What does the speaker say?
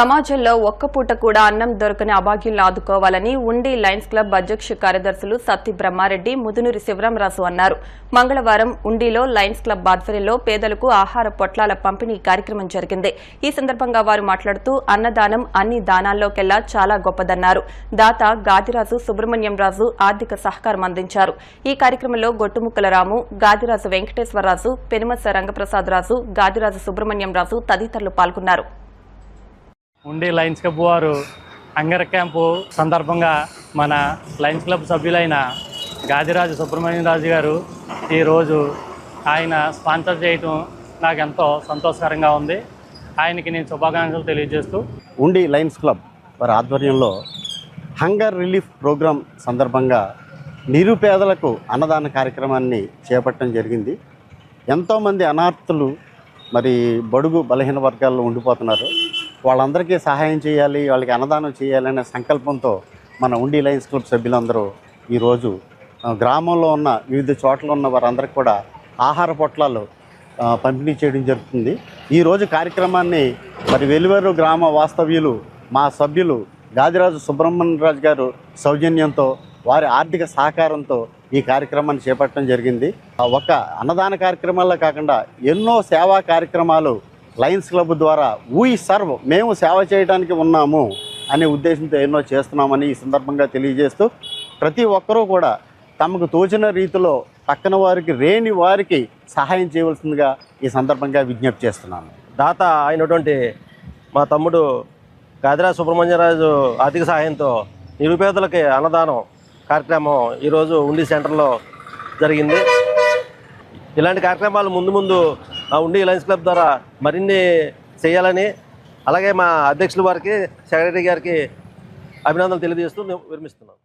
సమాజంలో ఒక్క పూట కూడా అన్నం దొరకని అభాగ్యులను ఆదుకోవాలని ఉండి లయన్స్ క్లబ్ అధ్యక్ష కార్యదర్శులు సత్తి బ్రహ్మారెడ్డి ముదునూరి శివరామరాజు అన్నారు. మంగళవారం ఉండిలో లయన్స్ క్లబ్ ఆధ్వర్యంలో పేదలకు ఆహార పొట్లాల పంపిణీ కార్యక్రమం జరిగింది. ఈ సందర్భంగా వారు మాట్లాడుతూ అన్నదానం అన్ని దానాల్లోకెల్లా చాలా గొప్పదన్నారు. దాత గాదిరాజు సుబ్రహ్మణ్యం రాజు ఆర్థిక సహకారం అందించారు. ఈ కార్యక్రమంలో గొట్టుముక్కల రాము గాదిరాజు వెంకటేశ్వరరాజు పెనుమస రంగప్రసాద్ రాజు గాదిరాజు సుబ్రహ్మణ్యం రాజు తదితరులు పాల్గొన్నారు. ఉండి లయన్స్ క్లబ్ వారు అంగర క్యాంపు సందర్భంగా మన లయన్స్ క్లబ్ సభ్యులైన గాదిరాజు సుబ్రహ్మణ్యం రాజు గారు ఈరోజు ఆయన స్పాన్సర్ చేయటం నాకు ఎంతో సంతోషకరంగా ఉంది. ఆయనకి నేను శుభాకాంక్షలు తెలియజేస్తూ ఉండి లయన్స్ క్లబ్ వారి ఆధ్వర్యంలో హంగర్ రిలీఫ్ ప్రోగ్రాం సందర్భంగా నిరుపేదలకు అన్నదాన కార్యక్రమాన్ని చేపట్టడం జరిగింది. ఎంతోమంది అనార్థులు మరి బడుగు బలహీన వర్గాల్లో ఉండిపోతున్నారు. వాళ్ళందరికీ సహాయం చేయాలి వాళ్ళకి అన్నదానం చేయాలనే సంకల్పంతో మన ఉండి లయన్స్ క్లబ్ సభ్యులందరూ ఈరోజు గ్రామంలో ఉన్న వివిధ చోట్ల ఉన్న వారందరికీ కూడా ఆహార పొట్లాలు పంపిణీ చేయడం జరుగుతుంది. ఈరోజు కార్యక్రమాన్ని మరి వెలువరు గ్రామ వాస్తవ్యులు మా సభ్యులు గాదిరాజు సుబ్రహ్మణ్యరాజు గారు సౌజన్యంతో వారి ఆర్థిక సహకారంతో ఈ కార్యక్రమాన్ని చేపట్టడం జరిగింది. ఆ, ఒక అన్నదాన కార్యక్రమాల్లో కాకుండా ఎన్నో సేవా కార్యక్రమాలు లయన్స్ క్లబ్ ద్వారా వీ సర్వ్ మేము సేవ చేయడానికి ఉన్నాము అనే ఉద్దేశంతో ఎన్నో చేస్తున్నామని ఈ సందర్భంగా తెలియజేస్తూ ప్రతి ఒక్కరూ కూడా తమకు తోచిన రీతిలో పక్కన వారికి రేని వారికి సహాయం చేయవలసిందిగా ఈ సందర్భంగా విజ్ఞప్తి చేస్తున్నాను. దాత అయినటువంటి మా తమ్ముడు గాదిరా సుబ్రహ్మణ్యరాజు ఆర్థిక సహాయంతో నిరుపేదలకి అన్నదానం కార్యక్రమం ఈరోజు ఉండి సెంటర్లో జరిగింది. ఇలాంటి కార్యక్రమాలు ముందు ముందు ఉండి లయన్స్ క్లబ్ ద్వారా మరిన్ని చేయాలని అలాగే మా అధ్యక్షుల వారికి సెక్రటరీ గారికి అభినందనలు తెలియజేస్తూ మేము విరమిస్తున్నాను